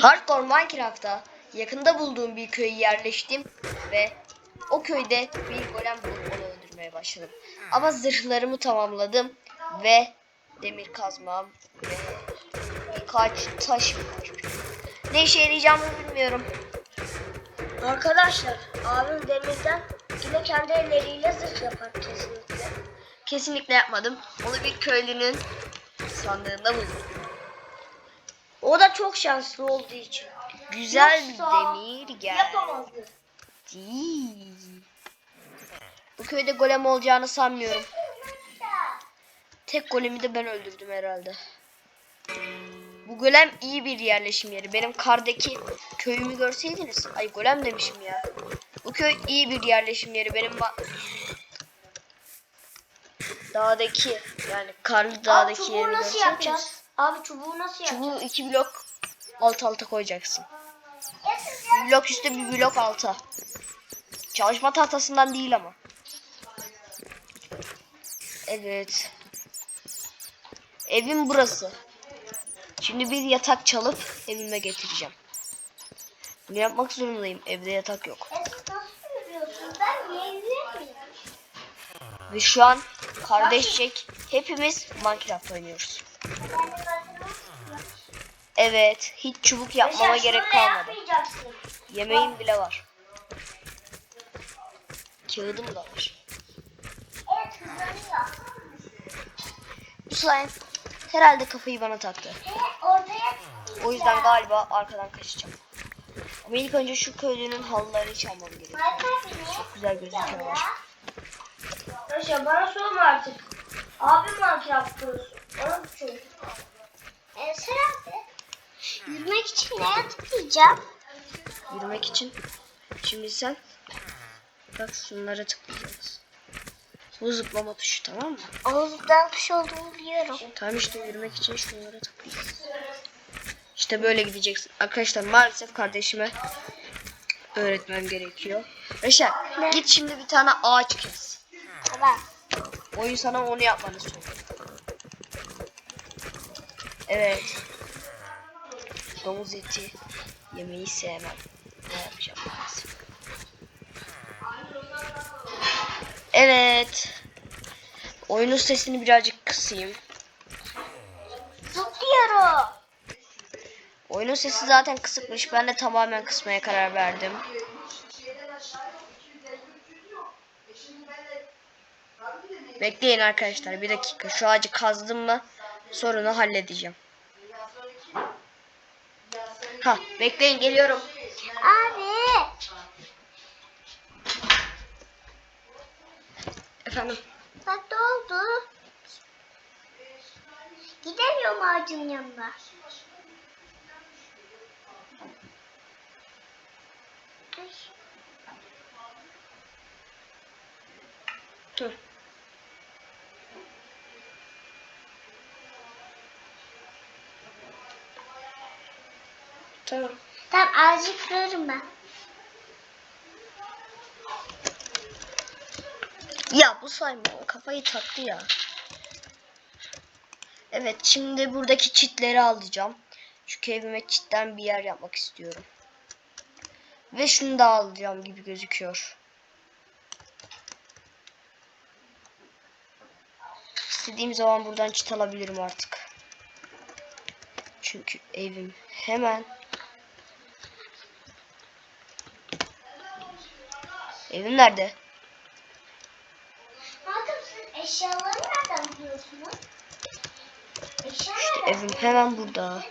Hardcore Minecraft'ta yakında bulduğum bir köye yerleştim ve o köyde bir golem bulup onu öldürmeye başladım. Ama zırhlarımı tamamladım ve demir kazmam ve birkaç taş var. Ne işe yarayacağımı bilmiyorum. Arkadaşlar abim demirden yine kendi elleriyle zırh yapar kesinlikle. Kesinlikle yapmadım. Onu bir köylünün sandığında buldum. O da çok şanslı olduğu için. Güzel Yoksa demir geldi. Yapamazdı. Bu köyde golem olacağını sanmıyorum. Tek golemi de ben öldürdüm herhalde. Bu golem iyi bir yerleşim yeri. Benim kardaki köyümü görseydiniz. Ay golem demişim ya. Bu köy iyi bir yerleşim yeri. Benim dağdaki yani karlı dağdaki yerimi nasıl görseydiniz. Abi çubuğu nasıl yapacağız? Çubuğu iki blok alt alta koyacaksın. Bir blok üstte bir blok alta. Çalışma tahtasından değil ama. Evet. Evim burası. Şimdi bir yatak çalıp evime getireceğim. Bunu yapmak zorundayım. Evde yatak yok. Yürüyemiyorum? Ve şu an kardeşçek hepimiz Minecraft oynuyoruz. Evet. Hiç çubuk yapmama gerek kalmadı. Yemeğim bile var. Kağıdım da var. Evet. Bu slime herhalde kafayı bana taktı. Ortaya O yüzden galiba arkadan kaçacağım. Ama ilk önce şu köylünün halılarını çalmam gerekiyor. Çok güzel gözüküyorlar. Yaşa bana sorma artık. Abim Minecraft kurusu. Ona bir çocuk. Ensar abi. Yürümek için neye tıklayacağım? Yürümek için. Şimdi sen bak şunlara tıklayacaksın. Bu zıplama tuşu tamam mı? Ağızdan kuş olduğunu biliyorum. Tamam işte yürümek için şunlara tıklayacaksın. İşte böyle gideceksin. Arkadaşlar maalesef kardeşime öğretmem gerekiyor. Reşat git şimdi bir tane ağaç kes. Tamam. Oyun sana onu yapmanı söylüyor. Evet. Domuz eti yemeyi sevmem. Ne yapacağım maalesef. Evet. Oyunun sesini birazcık kısayım. Zıplıyorum. Oyunun sesi zaten kısıkmış. Ben de tamamen kısmaya karar verdim. Bekleyin arkadaşlar bir dakika. Şu ağacı kazdım mı sorunu halledeceğim. Ha bekleyin geliyorum. Abi. Efendim. Bak ne oldu? Gidemiyorum ağacın yanına. Dur. Tamam. Tamam ağacı kırarım ben. Ya bu slime kafayı taktı ya. Evet şimdi buradaki çitleri alacağım. Çünkü evime çitten bir yer yapmak istiyorum. Ve şunu da alacağım gibi gözüküyor. İstediğim zaman buradan çit alabilirim artık. Çünkü evim hemen Evim nerede? Hakan siz eşyaları nereden buluyorsunuz? Eşya nereden? Evim hemen burada.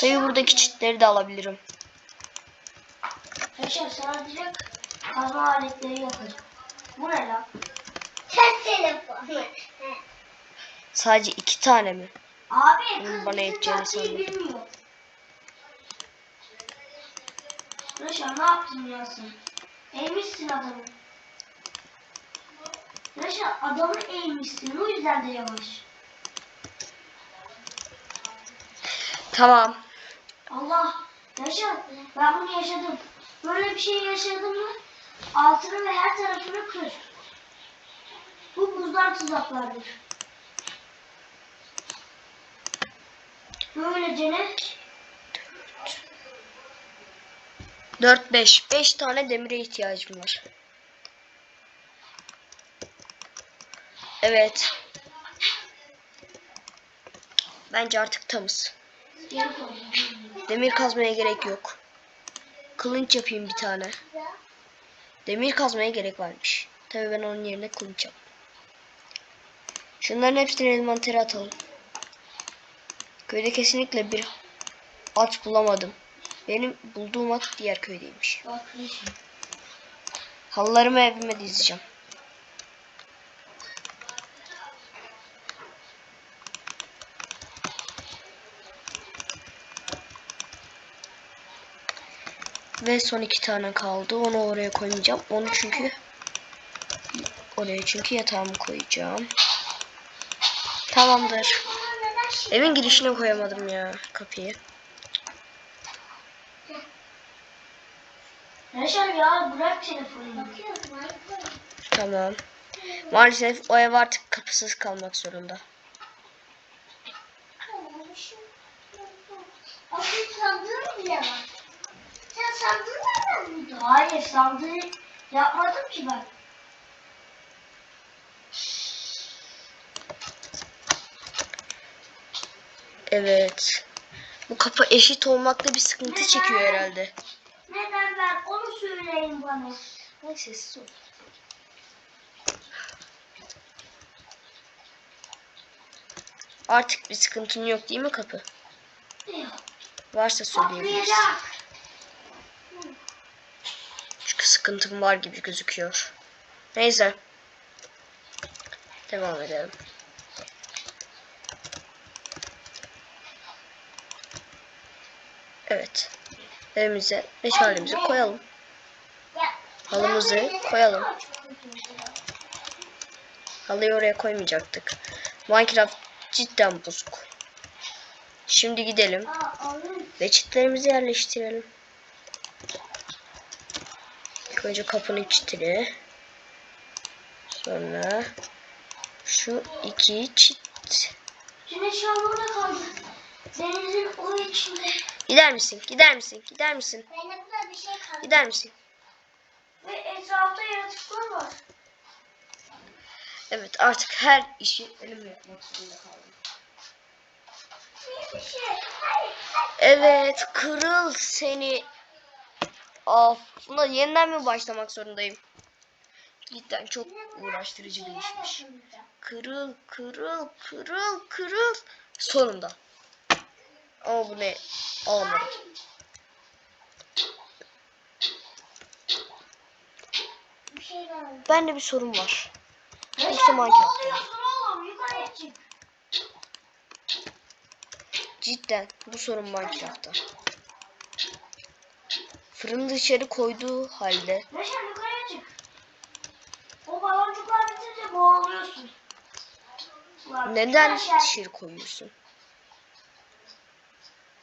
Tabii buradaki çitleri de alabilirim. Eşya direkt kazma aletleri yapacağım. Bu ne lan? Ters telefon. Sadece iki tane mi? Abi Bunun kız bana yeteceğini taktiği sandım. bilmiyor. Reşa ne yaptın ya sen? Eğmişsin adamı. Reşa adamı eğmişsin o yüzden de yavaş. Tamam. Allah Reşa ben bunu yaşadım. Böyle bir şey yaşadım mı altını ve her tarafını kır. Bu buzlar tuzaklardır. Böylece ne? 4 5 5 tane demire ihtiyacım var. Evet. Bence artık tamız. Demir kazmaya gerek yok. Kılınç yapayım bir tane. Demir kazmaya gerek varmış. Tabii ben onun yerine kılıç yaptım. Şunların hepsini envantere atalım. Köyde kesinlikle bir at bulamadım. Benim bulduğum at diğer köydeymiş. Halılarımı evime dizeceğim. Ve son iki tane kaldı. Onu oraya koymayacağım. Onu çünkü oraya çünkü yatağımı koyacağım. Tamamdır. Evin girişine koyamadım ya kapıyı. Ya bırak telefonu. Tamam. Maalesef o ev artık kapısız kalmak zorunda. Abi sandığın bile var. Sen sandığın nereden buldun? Hayır sandığı yapmadım ki ben. Evet. Bu kapı eşit olmakta bir sıkıntı çekiyor herhalde. Söyleyin bana. Sessiz ol. Artık bir sıkıntın yok değil mi kapı? Yok. Varsa söyleyebilirsin. Çünkü sıkıntım var gibi gözüküyor. Neyse. Devam edelim. Evet. Evimize meşalemizi koyalım. Halımızı ya, koyalım. ya. Halıyı oraya koymayacaktık. Minecraft cidden bozuk. Şimdi gidelim ve çitlerimizi yerleştirelim. İlk önce kapının çitini. Sonra şu iki çit. Güneş yağmurda kaldı. Denizin o içinde. Gider misin? Gider misin? Gider misin? Şey. Gider misin? Ve etrafta yaratıklar var. Evet artık her işi elimle yapmak zorunda kaldım. Şey. Evet kırıl seni. Of. Buna yeniden mi başlamak zorundayım? Cidden çok uğraştırıcı bir işmiş. Kırıl, kırıl, kırıl, kırıl. Sonunda. Ama bu ne? Olmadı. Şey var. Bende bir sorun var. Yaşar, İşte. Cidden bu sorun Minecraft'ta. Fırını dışarı koyduğu halde Yaşar yukarıya çık. O baloncuklar bitince boğuluyorsun. Neden dışarı koyuyorsun?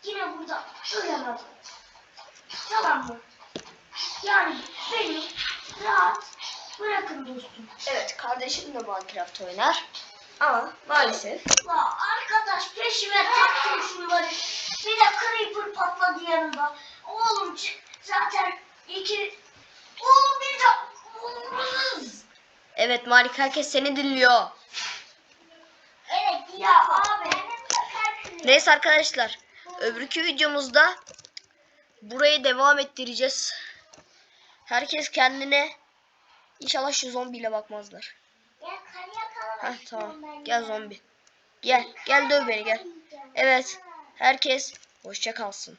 Yine burada uyanadım. Tamam mı? Yani beni rahat bırakın dostum. Evet kardeşim de Minecraft oynar. Ama maalesef La arkadaş peşime taktım şunları. Bir de creeper patladı yanında. Oğlum. Zaten iki... Oğlum bir de... Evet Malik herkes seni dinliyor. Evet ya abi. Neyse arkadaşlar. Öbürkü videomuzda burayı devam ettireceğiz. Herkes kendine inşallah şu zombiyle bakmazlar. Heh tamam. Gel zombi. Gel. Gel döv beni gel. Evet. Herkes hoşça kalsın.